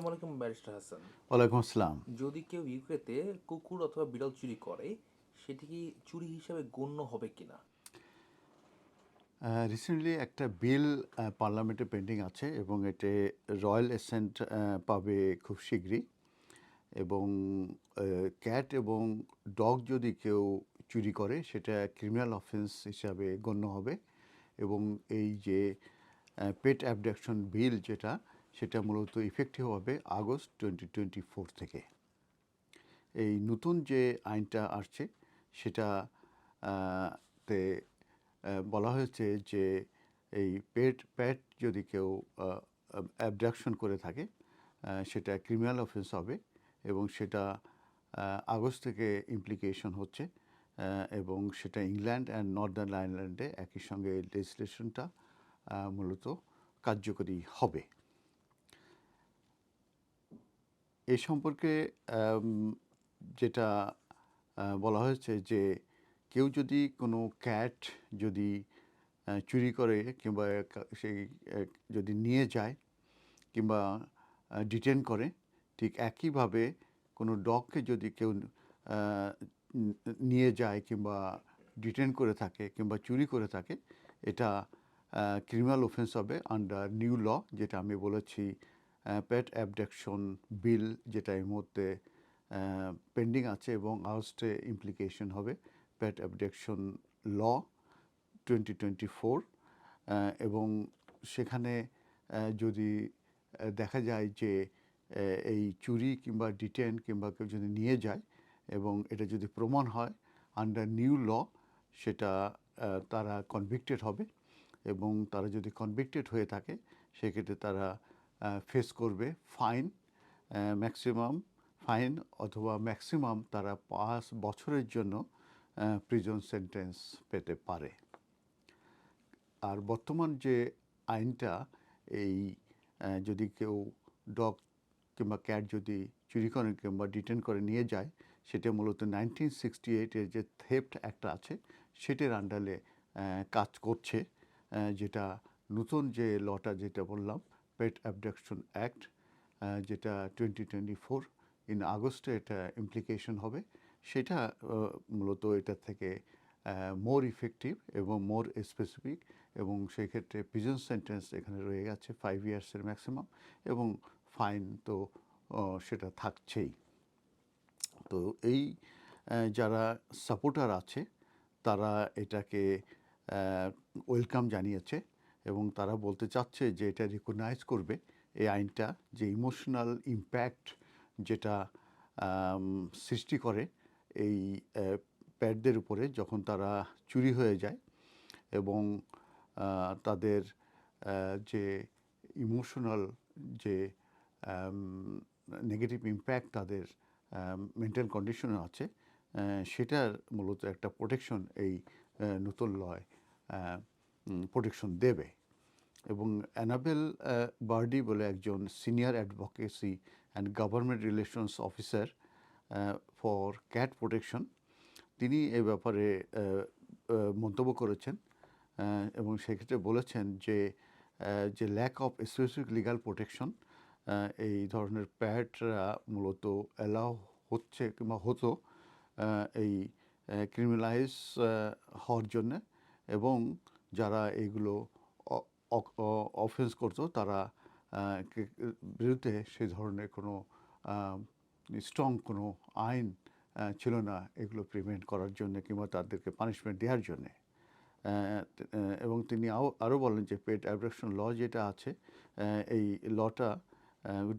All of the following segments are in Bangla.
আসসালামু আলাইকুম ব্যারিস্টার হাসান। ওয়ালাইকুম আসসালাম। যদি কেউ ইউকেতে কুকুর অথবা বিড়াল চুরি করে সেটি কি চুরি হিসাবে গণ্য হবে কিনা? রিসেন্টলি একটা বিল পার্লামেন্টে পেন্ডিং আছে এবং এতে রয়্যাল এসেন্ট পাবে খুব শীঘ্রই। এবং ক্যাট এবং ডগ যদি কেউ চুরি করে সেটা ক্রিমিনাল অফেন্স হিসাবে গণ্য হবে। এবং এই যে পেট অ্যাবডাকশন বিল যেটা সেটা মূলত ইফেক্টিভ হবে আগস্ট টোয়েন্টি টোয়েন্টি ফোর থেকে। এই নতুন যে আইনটা আসছে, সেটা তে বলা হয়েছে যে এই পেট প্যাট যদি কেউ অ্যাবডাকশন করে থাকে সেটা ক্রিমিনাল অফেন্স হবে এবং সেটা আগস্ট থেকে ইমপ্লিকেশন হচ্ছে এবং সেটা ইংল্যান্ড অ্যান্ড নর্দার্ন আয়ারল্যান্ডে একই সঙ্গে লেজিসলেশনটা মূলত কার্যকরী হবে। এই সম্পর্কে যেটা বলা হয়েছে যে কেউ যদি কোনো ক্যাট যদি চুরি করে কিংবা সেই যদি নিয়ে যায় কিংবা ডিটেন করে, ঠিক একইভাবে কোনো ডগকে যদি কেউ নিয়ে যায় কিংবা ডিটেন করে থাকে কিংবা চুরি করে থাকে, এটা ক্রিমিনাল অফেন্স হবে আন্ডার নিউ ল যেটা আমি বলেছি পেট অ্যাবডাকশন বিল যেটা এই মুহূর্তে পেন্ডিং আছে এবং আগস্টে ইমপ্লিকেশন হবে pet abduction law twenty twenty four এবং সেখানে যদি দেখা যায় যে এই চুরি কিংবা ডিটেন কিংবা কেউ যদি নিয়ে যায় এবং এটা যদি প্রমাণ হয় আন্ডার নিউ ল সেটা তারা কনভিক্টেড হবে এবং তারা যদি কনভিক্টেড হয়ে থাকে, সেক্ষেত্রে তারা ফেস করবে ফাইন ম্যাক্সিমাম ফাইন অথবা ম্যাক্সিমাম তারা পাঁচ বছরের জন্য প্রিজন সেন্টেন্স পেতে পারে। আর বর্তমান যে আইনটা, এই যদি কেউ ডগ কিংবা ক্যাট যদি চুরি করে কিংবা ডিটেন করে নিয়ে যায়, সেটা মূলত নাইনটিন সিক্সটি এইটের যে থেফট একটা আছে, সেটার আন্ডারে কাজ করছে যেটা নতুন যে লটা যেটা বললাম পেট অ্যাবডাকশন অ্যাক্ট যেটা টোয়েন্টি টোয়েন্টি ফোর ইন আগস্টে এটা ইমপ্লিকেশন হবে। সেটা মূলত এটা থেকে মোর ইফেক্টিভ এবং মোর স্পেসিফিক এবং সেই ক্ষেত্রে প্রিজন সেন্টেন্স এখানে রয়ে গেছে ফাইভ ইয়ার্সের ম্যাক্সিমাম এবং ফাইন তো সেটা থাকছেই। তো এই যারা সাপোর্টার আছে, তারা এটাকে ওয়েলকাম জানিয়েছে। এবং তারা বলতে চাচ্ছে যে এটা রিকগনাইজ করবে। এই আইনটা যে ইমোশনাল ইম্প্যাক্ট যেটা সৃষ্টি করে এই প্যাডদের উপরে যখন তারা চুরি হয়ে যায় এবং তাদের যে ইমোশনাল যে নেগেটিভ ইম্প্যাক্ট তাদের মেন্টাল কন্ডিশনে আছে সেটার মূলত একটা প্রোটেকশন এই নতুন লয় প্রোটেকশন দেবে। এবং অ্যানাবেল বার্ডি বলে একজন senior advocacy and government relations officer for cat protection. তিনি এ ব্যাপারে মন্তব্য করেছেন এবং সেক্ষেত্রে বলেছেন যে যে lack of specific legal protection এই ধরনের প্যাটরা মূলত অ্যালাউ হচ্ছে কিংবা হতো এই ক্রিমিনালাইজ হওয়ার জন্যে। এবং যারা এইগুলো অফেন্স করতো, তারা বিরুদ্ধে সেই ধরনের কোনো স্ট্রং কোনো আইন ছিল না এগুলো প্রিভেন্ট করার জন্য কিংবা তাদেরকে পানিশমেন্ট দেওয়ার জন্যে। এবং তিনি আরও বলেন যে পেট অ্যাবডাকশন ল যেটা আছে এই লটা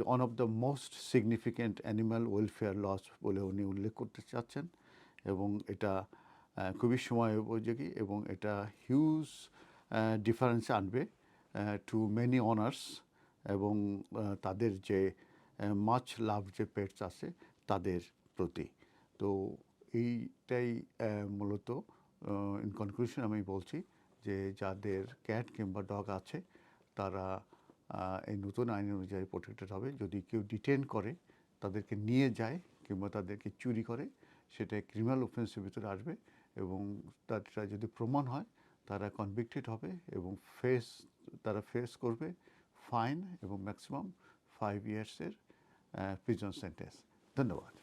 one of the most significant animal welfare laws বলে উনি উল্লেখ করতে চাচ্ছেন এবং এটা খুবই সময় উপযোগী এবং এটা হিউজ ডিফারেন্স আনবে। টু মেনি অনার্স এবং তাদের যে মাছ লাভ যে পেটস আছে, তাদের প্রতি। তো এইটাই মূলত ইন কনক্লুশন আমি বলছি যে, যাদের ক্যাট কিংবা ডগ আছে, তারা এই নতুন আইন অনুযায়ী প্রোটেক্টেড হবে। যদি কেউ ডিটেন করে, তাদেরকে নিয়ে যায় কিংবা তাদেরকে চুরি করে, সেটা ক্রিমিনাল অফেন্সের ভিতরে আসবে এবং তারা যদি প্রমাণ হয়, তারা কনভিক্টেড হবে এবং ফেস তারা ফেস করবে ফাইন এবং ম্যাক্সিমাম ফাইভ ইয়ার্সের প্রিজন সেন্টেন্স ধন্যবাদ।